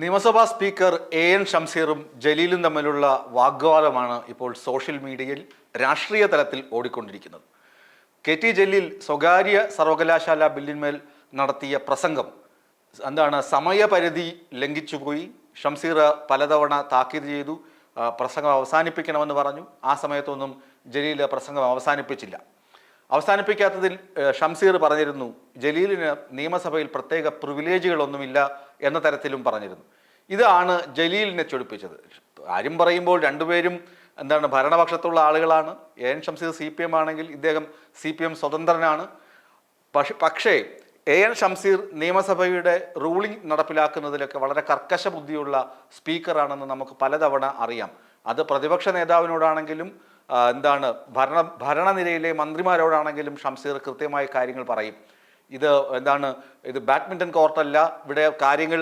നിയമസഭാ speaker A N ഷംസീറും ജലീലും തമ്മിലുള്ള വാഗ്വാദമാണ് ഇപ്പോൾ സോഷ്യൽ മീഡിയയിൽ രാഷ്ട്രീയ തലത്തിൽ ഓടിക്കൊണ്ടിരിക്കുന്നത്. കെ ടി ജലീൽ സ്വകാര്യ സർവകലാശാല ബില്ലിന്മേൽ നടത്തിയ പ്രസംഗം എന്താണ് സമയപരിധി ലംഘിച്ചുപോയി. ഷംസീർ പലതവണ താക്കീത് ചെയ്തു. പ്രസംഗം അവസാനിപ്പിക്കണമെന്ന് പറഞ്ഞു. ആ സമയത്തൊന്നും ജലീൽ പ്രസംഗം അവസാനിപ്പിച്ചില്ല. അവസാനിപ്പിക്കാത്തതിൽ ഷംസീർ പറഞ്ഞിരുന്നു ജലീലിന് നിയമസഭയിൽ പ്രത്യേക പ്രിവിലേജുകളൊന്നുമില്ല എന്ന തരത്തിലും പറഞ്ഞിരുന്നു. ഇതാണ് ജലീലിനെ ചൊടിപ്പിച്ചത്. ആരും പറയുമ്പോൾ രണ്ടുപേരും എന്താണ് ഭരണപക്ഷത്തുള്ള ആളുകളാണ്. A N Shamseer C P M ആണെങ്കിൽ ഇദ്ദേഹം സി പി എം സ്വതന്ത്രനാണ്. പക്ഷെ പക്ഷേ എ എൻ ഷംസീർ നിയമസഭയുടെ റൂളിംഗ് നടപ്പിലാക്കുന്നതിലൊക്കെ വളരെ കർക്കശ ബുദ്ധിയുള്ള സ്പീക്കറാണെന്ന് നമുക്ക് പലതവണ അറിയാം. അത് പ്രതിപക്ഷ നേതാവിനോടാണെങ്കിലും എന്താണ് ഭരണ ഭരണനിരയിലെ മന്ത്രിമാരോടാണെങ്കിലും ഷംസീർ കൃത്യമായ കാര്യങ്ങൾ പറയും. ഇത് എന്താണ് ഇത് ബാഡ്മിന്റൺ കോർട്ടല്ല. ഇവിടെ കാര്യങ്ങൾ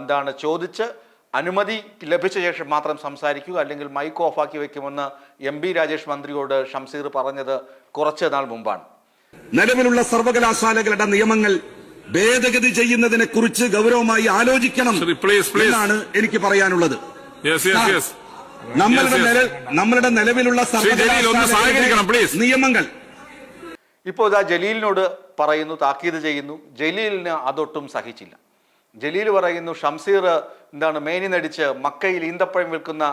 എന്താണ് ചോദിച്ച് അനുമതി ലഭിച്ച ശേഷം മാത്രം സംസാരിക്കുക. അല്ലെങ്കിൽ മൈക്ക് ഓഫാക്കി വെക്കുമെന്ന് എം ബി രാജേഷ് മന്ത്രിയോട് ഷംസീർ പറഞ്ഞത് കുറച്ച് നാൾ മുമ്പാണ്. നിലവിലുള്ള സർവകലാശാലകളുടെ നിയമങ്ങൾ ഭേദഗതി ചെയ്യുന്നതിനെ കുറിച്ച് ഗൗരവമായി ആലോചിക്കണം. എന്നാണ് എനിക്ക് പറയാനുള്ളത്. യെസ് യെസ് യെസ് നമ്മളുടെ നമ്മളുടെ നിലവിലുള്ള. നിയമങ്ങൾ. ഇപ്പോൾ ഇതാ ജലീലിനോട് പറയുന്നു താക്കീത് ചെയ്യുന്നു. ജലീലിന് അതൊട്ടും സഹിച്ചില്ല. ജലീൽ പറയുന്നു ഷംസീർ എന്താണ് മേനി നടിച്ച് മക്കയിൽ ഈന്തപ്പഴം വിൽക്കുന്ന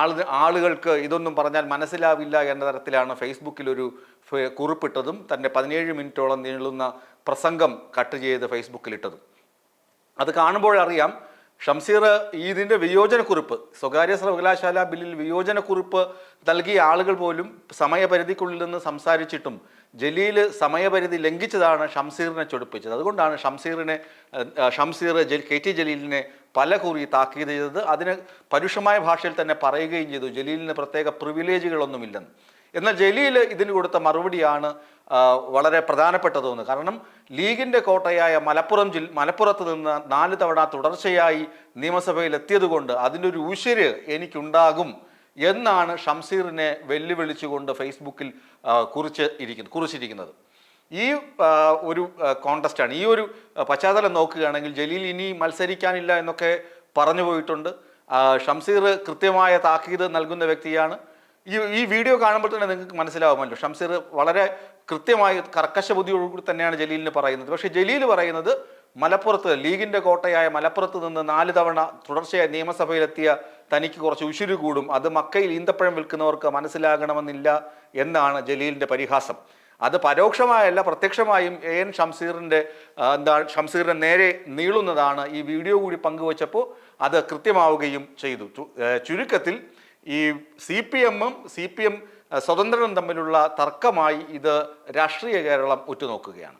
ആൾ ആളുകൾക്ക് ഇതൊന്നും പറഞ്ഞാൽ മനസ്സിലാവില്ല എന്ന തരത്തിലാണ് ഫേസ്ബുക്കിൽ ഒരു കുറിപ്പിട്ടതും തന്റെ പതിനേഴ് മിനിറ്റോളം നീളുന്ന പ്രസംഗം കട്ട് ചെയ്ത് ഫേസ്ബുക്കിലിട്ടതും അത് കാണുമ്പോഴറിയാം ഷംസീർ ഇതിന്റെ വിയോജനക്കുറിപ്പ് സ്വകാര്യ സർവകലാശാല ബില്ലിൽ വിയോജനക്കുറിപ്പ് നൽകിയ ആളുകൾ പോലും സമയപരിധിക്കുള്ളിൽ നിന്ന് സംസാരിച്ചിട്ടും ജലീൽ സമയപരിധി ലംഘിച്ചതാണ് ഷംസീറിനെ ചൊടിപ്പിച്ചത്. അതുകൊണ്ടാണ് ഷംസീറിനെ ഷംസീർ കെ ടി ജലീലിനെ പല കുറി താക്കീത് ചെയ്തത്. അതിന് പരുഷമായ ഭാഷയിൽ തന്നെ പറയുകയും ചെയ്തു. ജലീലിന് പ്രത്യേക പ്രിവിലേജുകളൊന്നുമില്ലെന്ന് എന്നാൽ ജലീൽ ഇതിന് കൊടുത്ത മറുപടിയാണ് വളരെ പ്രധാനപ്പെട്ടതെന്ന്. കാരണം ലീഗിന്റെ കോട്ടയായ മലപ്പുറം ജില്ല മലപ്പുറത്ത് നിന്ന് നാല് തവണ തുടർച്ചയായി നിയമസഭയിൽ എത്തിയതുകൊണ്ട് അതിന്റെ ഒരു ഉശിര് എനിക്കുണ്ടാകും എന്നാണ് ഷംസീറിനെ വെല്ലുവിളിച്ചുകൊണ്ട് ഫേസ്ബുക്കിൽ കുറിച്ച് ഇരിക്കുന്നത് കുറിച്ചിരിക്കുന്നത്. ഈ ഒരു കോണ്ടസ്റ്റാണ്. ഈ ഒരു പശ്ചാത്തലം നോക്കുകയാണെങ്കിൽ ജലീൽ ഇനി മത്സരിക്കാനില്ല എന്നൊക്കെ പറഞ്ഞു പോയിട്ടുണ്ട്. ഷംസീർ കൃത്യമായ താക്കീത് നൽകുന്ന വ്യക്തിയാണ്. ഈ ഈ വീഡിയോ കാണുമ്പോൾ തന്നെ നിങ്ങൾക്ക് മനസ്സിലാവുമല്ലോ. ഷംസീർ വളരെ കൃത്യമായി കർക്കശ ബുദ്ധിയോടുകൂടി തന്നെയാണ് ജലീലിന് പറയുന്നത്. പക്ഷേ ജലീൽ പറയുന്നത് മലപ്പുറത്ത് ലീഗിന്റെ കോട്ടയായ മലപ്പുറത്ത് നിന്ന് നാല് തവണ തുടർച്ചയായി നിയമസഭയിലെത്തിയ തനിക്ക് കുറച്ച് ഉശുരു കൂടും. അത് മക്കയിൽ ഈന്തപ്പഴം വിൽക്കുന്നവർക്ക് മനസ്സിലാകണമെന്നില്ല എന്നാണ് ജലീലിന്റെ പരിഹാസം. അത് പരോക്ഷമായല്ല പ്രത്യക്ഷമായും എ എൻ ഷംസീറിന്റെ എന്താ ഷംസീറിന്റെ നേരെ നീളുന്നതാണ് ഈ വീഡിയോ കൂടി പങ്കുവച്ചപ്പോൾ അത് കൃത്യമാവുകയും ചെയ്തു. ചുരുക്കത്തിൽ ഈ സി പി എമ്മും സി പി എം സ്വതന്ത്രനും തമ്മിലുള്ള തർക്കമായി ഇത് രാഷ്ട്രീയ കേരളം ഉറ്റുനോക്കുകയാണ്.